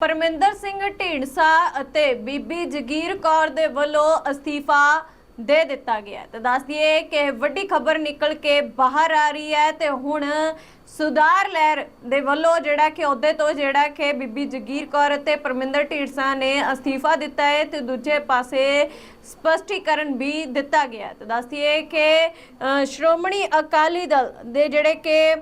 ਪਰਮਿੰਦਰ ਸਿੰਘ ਢੀਂਡਸਾ ਅਤੇ ਬੀਬੀ ਜਗੀਰ ਕੌਰ ਦੇ ਵੱਲੋਂ ਅਸਤੀਫਾ ਦੇ ਦਿੱਤਾ ਗਿਆ ਹੈ। ਤੇ ਦੱਸ ਦਈਏ ਕਿ ਵੱਡੀ ਖਬਰ ਨਿਕਲ ਕੇ ਬਾਹਰ ਆ ਰਹੀ ਹੈ ਤੇ ਹੁਣ ਸੁਧਾਰ ਲਹਿਰ ਦੇ ਵੱਲੋਂ ਜਿਹੜਾ ਕਿ ਅਹੁਦੇ ਤੋਂ ਜਿਹੜਾ ਕਿ ਬੀਬੀ ਜਗੀਰ ਕੌਰ ਅਤੇ ਪਰਮਿੰਦਰ ਢੀਂਡਸਾ ਨੇ ਅਸਤੀਫਾ ਦਿੱਤਾ ਹੈ ਤੇ ਦੂਜੇ ਪਾਸੇ ਸਪਸ਼ਟੀਕਰਨ ਵੀ ਦਿੱਤਾ ਗਿਆ ਹੈ। ਤੇ ਦੱਸ ਦਈਏ ਕਿ ਸ਼੍ਰੋਮਣੀ ਅਕਾਲੀ ਦਲ ਦੇ ਜਿਹੜੇ ਕਿ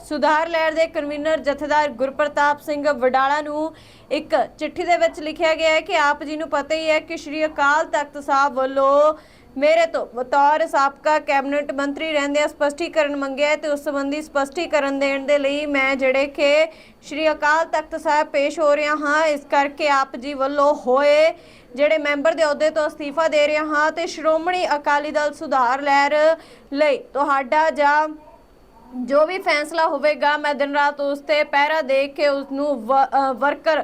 ਸੁਧਾਰ ਲਹਿਰ ਦੇ ਕਨਵੀਨਰ ਜਥੇਦਾਰ ਗੁਰਪ੍ਰਤਾਪ ਸਿੰਘ ਵਡਾਲਾ ਨੂੰ ਇੱਕ ਚਿੱਠੀ ਦੇ ਵਿੱਚ ਲਿਖਿਆ ਗਿਆ ਹੈ ਕਿ ਆਪ ਜੀ ਨੂੰ ਪਤਾ ਹੀ ਹੈ ਕਿ ਸ਼੍ਰੀ ਅਕਾਲ ਤਖਤ ਸਾਹਿਬ ਵੱਲੋਂ ਮੇਰੇ ਤੋਂ ਬਤੌਰ ਸਾਬਕਾ ਕੈਬਨਿਟ ਮੰਤਰੀ ਰਹਿੰਦੇ ਸਪਸ਼ਟੀਕਰਨ ਮੰਗਿਆ ਹੈ ਤੇ ਉਸ ਸੰਬੰਧੀ ਸਪਸ਼ਟੀਕਰਨ ਦੇਣ ਦੇ ਲਈ ਮੈਂ ਜਿਹੜੇ ਕਿ ਸ਼੍ਰੀ ਅਕਾਲ ਤਖਤ ਸਾਹਿਬ ਪੇਸ਼ ਹੋ ਰਿਹਾ ਹਾਂ, ਇਸ ਕਰਕੇ ਆਪ ਜੀ ਵੱਲੋਂ ਹੋਏ ਜਿਹੜੇ ਮੈਂਬਰ ਦੇ ਅਹੁਦੇ ਤੋਂ ਅਸਤੀਫਾ ਦੇ ਰਿਹਾ ਹਾਂ ਤੇ ਸ਼੍ਰੋਮਣੀ ਅਕਾਲੀ ਦਲ ਸੁਧਾਰ ਲਹਿਰ ਲਈ ਤੁਹਾਡਾ ਜਾਂ ਜੋ ਵੀ ਫੈਸਲਾ ਹੋਵੇਗਾ, ਮੈਂ ਦਿਨ ਰਾਤ ਉਸ ਤੇ ਪਹਿਰਾ ਦੇ ਕੇ ਉਸ ਨੂੰ ਵ- ਵਰਕਰ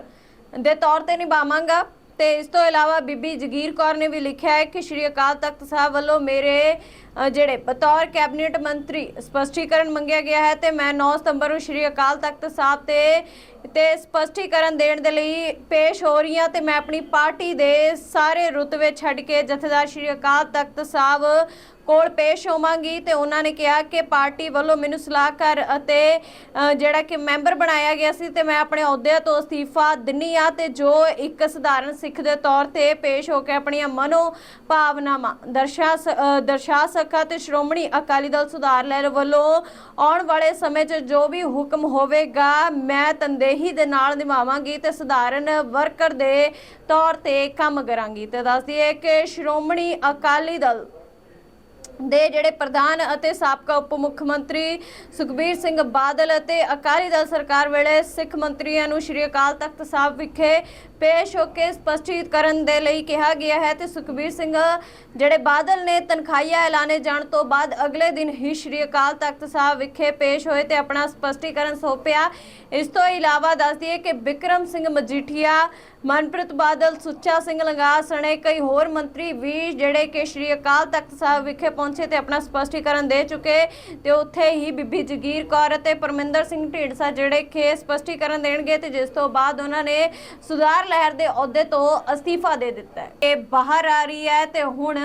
ਦੇ ਤੌਰ ਤੇ ਨਿਭਾਵਾਂਗਾ। ਤੇ ਇਸ ਤੋਂ ਇਲਾਵਾ ਬੀਬੀ ਜਗੀਰ ਕੌਰ ਨੇ ਵੀ ਲਿਖਿਆ ਹੈ ਕਿ ਸ਼੍ਰੀ ਅਕਾਲ ਤਖਤ ਸਾਹਿਬ ਵੱਲੋਂ ਮੇਰੇ ਜਿਹੜੇ ਬਤੌਰ ਕੈਬਨਿਟ ਮੰਤਰੀ ਸਪਸ਼ਟੀਕਰਨ ਮੰਗਿਆ ਗਿਆ ਹੈ ਤੇ ਮੈਂ 9 ਸਤੰਬਰ ਨੂੰ ਸ਼੍ਰੀ ਅਕਾਲ ਤਖਤ ਸਾਹਿਬ ਤੇ ਤੇ ਸਪਸ਼ਟੀਕਰਨ ਦੇਣ ਦੇ ਲਈ ਪੇਸ਼ ਹੋ ਰਹੀ ਹਾਂ ਤੇ ਮੈਂ ਆਪਣੀ ਪਾਰਟੀ ਦੇ ਸਾਰੇ ਰੁਤਬੇ ਛੱਡ ਕੇ ਜਥੇਦਾਰ ਸ਼੍ਰੀ ਅਕਾਲ ਤਖਤ ਸਾਹਿਬ ਕੋਲ ਪੇਸ਼ ਹੋਵਾਂਗੀ ਤੇ ਉਹਨਾਂ ਨੇ ਕਿਹਾ ਕਿ ਪਾਰਟੀ ਵੱਲੋਂ ਮੈਨੂੰ ਸਲਾਹਕਾਰ ਅਤੇ ਜਿਹੜਾ ਕਿ ਮੈਂਬਰ ਬਣਾਇਆ ਗਿਆ ਸੀ ਤੇ ਮੈਂ ਆਪਣੇ ਅਹੁਦੇ ਤੋਂ ਅਸਤੀਫਾ ਦਿੰਨੀ ਆ ਤੇ ਜੋ ਇੱਕ ਸਧਾਰਨ ਸਿੱਖ ਦੇ ਤੌਰ ਤੇ ਪੇਸ਼ ਹੋ ਕੇ ਆਪਣੀਆਂ ਮਨੋ ਭਾਵਨਾਵਾਂ ਦਰਸ਼ਾ ਸ- ਦਰਸ਼ਾ ਸਕਾਂ ਤੇ ਸ਼੍ਰੋਮਣੀ ਅਕਾਲੀ ਦਲ ਸੁਧਾਰ ਲਹਿਰ ਵੱਲੋਂ ਆਉਣ ਵਾਲੇ ਸਮੇਂ 'ਚ ਜੋ ਵੀ ਹੁਕਮ ਹੋਵੇਗਾ, ਮੈਂ ਤੰਦੇਹੀ ਦੇ ਨਾਲ ਨਿਭਾਵਾਂਗੀ ਤੇ ਸਧਾਰਨ ਵਰਕਰ ਦੇ ਤੌਰ ਤੇ ਕੰਮ ਕਰਾਂਗੀ। ਤੇ ਦੱਸ ਦਈਏ ਕਿ ਸ਼੍ਰੋਮਣੀ ਅਕਾਲੀ ਦਲ ਦੇ ਜਿਹੜੇ ਪ੍ਰਧਾਨ ਅਤੇ ਸਾਬਕਾ ਉਪ ਮੁੱਖ ਮੰਤਰੀ ਸੁਖਬੀਰ ਸਿੰਘ ਬਾਦਲ ਅਤੇ ਅਕਾਲੀ ਦਲ ਸਰਕਾਰ ਵੇਲੇ ਸਿੱਖ ਮੰਤਰੀਆਂ ਨੂੰ ਸ਼੍ਰੀ ਅਕਾਲ ਤਖਤ ਸਾਹਿਬ ਵਿਖੇ ਪੇਸ਼ ਹੋ ਕੇ ਸਪਸ਼ਟੀਕਰਨ ਦੇ ਲਈ ਕਿਹਾ ਗਿਆ ਹੈ ਤੇ ਸੁਖਬੀਰ ਸਿੰਘ ਜਿਹੜੇ ਬਾਦਲ ਨੇ ਤਨਖਾਹੀਆ ਐਲਾਨੇ ਜਾਣ ਤੋਂ ਬਾਅਦ ਅਗਲੇ ਦਿਨ ਹੀ ਸ਼੍ਰੀ ਅਕਾਲ ਤਖਤ ਸਾਹਿਬ ਵਿਖੇ ਪੇਸ਼ ਹੋਏ ਤੇ ਆਪਣਾ ਸਪਸ਼ਟੀਕਰਨ ਸੌਂਪਿਆ। ਇਸ ਤੋਂ ਇਲਾਵਾ ਦੱਸ ਦਈਏ ਕਿ ਵਿਕਰਮ ਸਿੰਘ ਮਜੀਠੀਆ, ਮਨਪ੍ਰੀਤ ਬਾਦਲ, ਸੁੱਚਾ ਸਿੰਘ ਲੰਗਾ ਸਣੇ ਕਈ ਹੋਰ ਮੰਤਰੀ ਵੀ ਜਿਹੜੇ ਕਿ ਸ਼੍ਰੀ ਅਕਾਲ ਤਖਤ ਸਾਹਿਬ ਵਿਖੇ ਪਹੁੰਚੇ ਤੇ ਆਪਣਾ ਸਪਸ਼ਟੀਕਰਨ ਦੇ ਚੁੱਕੇ ਤੇ ਉੱਥੇ ਹੀ ਬੀਬੀ ਜਗੀਰ ਕੌਰ ਅਤੇ ਪਰਮਿੰਦਰ ਸਿੰਘ ਢੀਂਡਸਾ ਜਿਹੜੇ ਕਿ ਸਪਸ਼ਟੀਕਰਨ ਦੇਣਗੇ ਤੇ ਜਿਸ ਤੋਂ ਬਾਅਦ ਉਹਨਾਂ ਨੇ ਸੁਧਾਰ ਲਹਿਰ ਦੇ ਅਹੁਦੇ ਤੋਂ ਅਸਤੀਫਾ ਦੇ ਦਿੱਤਾ ਇਹ ਬਾਹਰ ਆ ਰਹੀ ਹੈ ਤੇ ਹੁਣ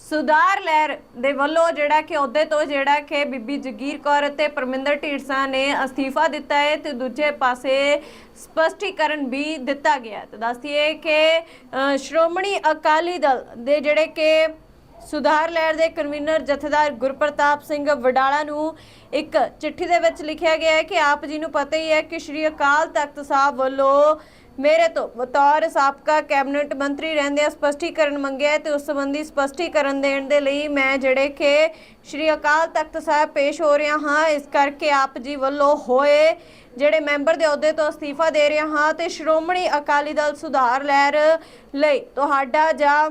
ਸੁਧਾਰ ਲਹਿਰ ਦੇ ਵੱਲੋਂ ਜਿਹੜਾ ਕਿ ਅਹੁਦੇ ਤੋਂ ਜਿਹੜਾ ਕਿ ਬੀਬੀ ਜਗੀਰ ਕੌਰ ਅਤੇ ਪਰਮਿੰਦਰ ਢੀਂਡਸਾ ਨੇ ਅਸਤੀਫਾ ਦਿੱਤਾ ਹੈ ਤੇ ਦੂਜੇ ਪਾਸੇ ਸਪਸ਼ਟੀਕਰਨ ਵੀ ਦਿੱਤਾ ਗਿਆ ਹੈ। ਤੇ ਦੱਸਦੀਏ ਕਿ ਸ਼੍ਰੋਮਣੀ ਅਕਾਲੀ ਦਲ ਦੇ ਜਿਹੜੇ ਕਿ ਸੁਧਾਰ ਲਹਿਰ ਦੇ ਕਨਵੀਨਰ ਜਥੇਦਾਰ ਗੁਰਪ੍ਰਤਾਪ ਸਿੰਘ ਵਡਾਲਾ ਨੂੰ ਇੱਕ ਚਿੱਠੀ ਦੇ ਵਿੱਚ ਲਿਖਿਆ ਗਿਆ ਹੈ ਕਿ ਆਪ ਜੀ ਨੂੰ ਪਤਾ ਹੀ ਹੈ ਕਿ ਸ਼੍ਰੀ ਅਕਾਲ ਤਖਤ ਸਾਹਿਬ ਵੱਲੋਂ ਮੇਰੇ ਤੋਂ ਬਤੌਰ ਸਾਬਕਾ ਕੈਬਨਿਟ ਮੰਤਰੀ ਰਹਿੰਦੇ ਸਪਸ਼ਟੀਕਰਨ ਮੰਗਿਆ ਹੈ ਤੇ ਉਸ ਸੰਬੰਧੀ ਸਪਸ਼ਟੀਕਰਨ ਦੇਣ ਦੇ ਲਈ ਮੈਂ ਜਿਹੜੇ ਕਿ ਸ਼੍ਰੀ ਅਕਾਲ ਤਖਤ ਸਾਹਿਬ ਪੇਸ਼ ਹੋ ਰਿਹਾ ਹਾਂ, ਇਸ ਕਰਕੇ ਆਪ ਜੀ ਵੱਲੋਂ ਹੋਏ ਜਿਹੜੇ ਮੈਂਬਰ ਦੇ ਅਹੁਦੇ ਤੋਂ ਅਸਤੀਫਾ ਦੇ ਰਿਹਾ ਹਾਂ ਤੇ ਸ਼੍ਰੋਮਣੀ ਅਕਾਲੀ ਦਲ ਸੁਧਾਰ ਲਹਿਰ ਲਈ ਤੁਹਾਡਾ ਜਾਂ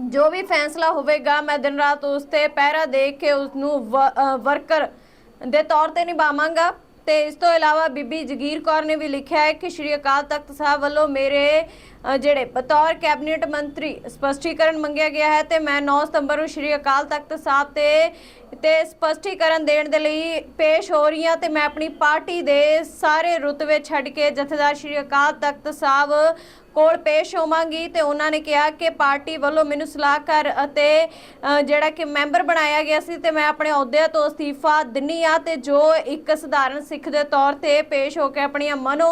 ਜੋ ਵੀ ਫੈਸਲਾ ਹੋਵੇਗਾ, ਮੈਂ ਦਿਨ ਰਾਤ ਉਸ ਤੇ ਪਹਿਰਾ ਦੇ ਕੇ ਉਸ ਨੂੰ ਵ- ਵਰਕਰ ਦੇ ਤੌਰ ਤੇ ਨਿਭਾਵਾਂਗਾ। ਤੇ ਇਸ ਤੋਂ ਇਲਾਵਾ ਬੀਬੀ ਜਗੀਰ ਕੌਰ ਨੇ ਵੀ ਲਿਖਿਆ ਹੈ ਕਿ ਸ਼੍ਰੀ ਅਕਾਲ ਤਖਤ ਸਾਹਿਬ ਵੱਲੋਂ ਮੇਰੇ ਜਿਹੜੇ ਬਤੌਰ ਕੈਬਨਿਟ ਮੰਤਰੀ ਸਪਸ਼ਟੀਕਰਨ ਮੰਗਿਆ ਗਿਆ ਹੈ ਤੇ ਮੈਂ 9 ਸਤੰਬਰ ਨੂੰ ਸ਼੍ਰੀ ਅਕਾਲ ਤਖਤ ਸਾਹਿਬ ਤੇ ਤੇ ਸਪਸ਼ਟੀਕਰਨ ਦੇਣ ਦੇ ਲਈ ਪੇਸ਼ ਹੋ ਰਹੀ ਹਾਂ ਤੇ ਮੈਂ ਆਪਣੀ ਪਾਰਟੀ ਦੇ ਸਾਰੇ ਰੁਤਬੇ ਛੱਡ ਕੇ ਜਥੇਦਾਰ ਸ਼੍ਰੀ ਅਕਾਲ ਤਖਤ ਸਾਹਿਬ ਕੋਲ ਪੇਸ਼ ਹੋਵਾਂਗੀ ਤੇ ਉਹਨਾਂ ਨੇ ਕਿਹਾ ਕਿ ਪਾਰਟੀ ਵੱਲੋਂ ਮੈਨੂੰ ਸਲਾਹਕਾਰ ਅਤੇ ਜਿਹੜਾ ਕਿ ਮੈਂਬਰ ਬਣਾਇਆ ਗਿਆ ਸੀ ਤੇ ਮੈਂ ਆਪਣੇ ਅਹੁਦੇ ਤੋਂ ਅਸਤੀਫਾ ਦਿੰਨੀ ਆ ਤੇ ਜੋ ਇੱਕ ਸਧਾਰਨ ਸਿੱਖ ਦੇ ਤੌਰ ਤੇ ਪੇਸ਼ ਹੋ ਕੇ ਆਪਣੀਆਂ ਮਨੋ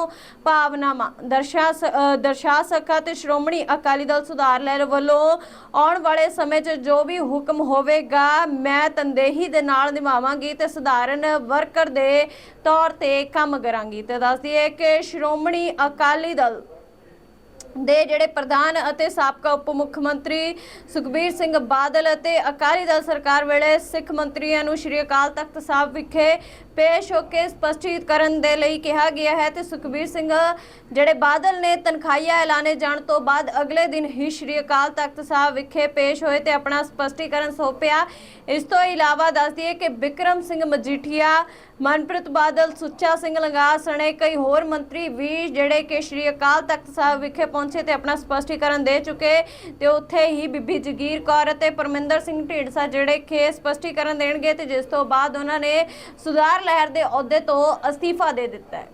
ਭਾਵਨਾਵਾਂ ਦਰਸ਼ਾ ਦਰਸ਼ਾ ਸਕਾਂ ਤੇ ਸ਼੍ਰੋਮਣੀ ਅਕਾਲੀ ਦਲ ਸੁਧਾਰ ਲਹਿਰ ਵੱਲੋਂ ਆਉਣ ਵਾਲੇ ਸਮੇਂ 'ਚ ਜੋ ਵੀ ਹੁਕਮ ਹੋਵੇਗਾ, ਮੈਂ ਤੰਦੇਹੀ ਦੇ ਨਾਲ ਨਿਭਾਵਾਂਗੀ ਤੇ ਸਧਾਰਨ ਵਰਕਰ ਦੇ ਤੌਰ ਤੇ ਕੰਮ ਕਰਾਂਗੀ। ਤੇ ਦੱਸ ਦਈਏ ਕਿ ਸ਼੍ਰੋਮਣੀ ਅਕਾਲੀ ਦਲ ਦੇ ਜਿਹੜੇ ਪ੍ਰਧਾਨ ਅਤੇ ਸਾਬਕਾ ਉਪ ਮੁੱਖ ਮੰਤਰੀ ਸੁਖਬੀਰ ਸਿੰਘ ਬਾਦਲ ਅਤੇ ਅਕਾਲੀ ਦਲ ਸਰਕਾਰ ਵੇਲੇ ਸਿੱਖ ਮੰਤਰੀਆਂ ਨੂੰ ਸ਼੍ਰੀ ਅਕਾਲ ਤਖਤ ਸਾਹਿਬ ਵਿਖੇ ਪੇਸ਼ ਹੋ ਕੇ ਸਪਸ਼ਟੀਕਰਨ ਦੇ ਲਈ ਕਿਹਾ ਗਿਆ ਹੈ ਤੇ ਸੁਖਬੀਰ ਸਿੰਘ ਜਿਹੜੇ ਬਾਦਲ ਨੇ ਤਨਖਾਹੀਆ ਐਲਾਨੇ ਜਾਣ ਤੋਂ ਬਾਅਦ ਅਗਲੇ ਦਿਨ ਹੀ ਸ਼੍ਰੀ ਅਕਾਲ ਤਖਤ ਸਾਹਿਬ ਵਿਖੇ ਪੇਸ਼ ਹੋਏ ਤੇ ਆਪਣਾ ਸਪਸ਼ਟੀਕਰਨ ਸੌਂਪਿਆ। ਇਸ ਤੋਂ ਇਲਾਵਾ ਦੱਸ ਦਈਏ ਕਿ ਵਿਕਰਮ ਸਿੰਘ ਮਜੀਠੀਆ, ਮਨਪ੍ਰੀਤ ਬਾਦਲ, ਸੁੱਚਾ ਸਿੰਘ ਲੰਗਾ ਸਣੇ ਕਈ ਹੋਰ ਮੰਤਰੀ ਵੀ ਜਿਹੜੇ ਕਿ ਸ਼੍ਰੀ ਅਕਾਲ ਤਖਤ ਸਾਹਿਬ ਵਿਖੇ ਪਹੁੰਚੇ ਤੇ ਆਪਣਾ ਸਪਸ਼ਟੀਕਰਨ ਦੇ ਚੁੱਕੇ ਤੇ ਉੱਥੇ ਹੀ ਬੀਬੀ ਜਗੀਰ ਕੌਰ ਅਤੇ ਪਰਮਿੰਦਰ ਸਿੰਘ ਢੀਂਡਸਾ ਜਿਹੜੇ ਕਿ ਸਪਸ਼ਟੀਕਰਨ ਦੇਣਗੇ ਤੇ ਜਿਸ ਤੋਂ ਬਾਅਦ ਉਹਨਾਂ ਨੇ ਸੁਧਾਰ ਲਹਿਰ ਦੇ ਅਹੁਦੇ ਤੋਂ ਅਸਤੀਫਾ ਦੇ ਦਿੱਤਾ ਹੈ।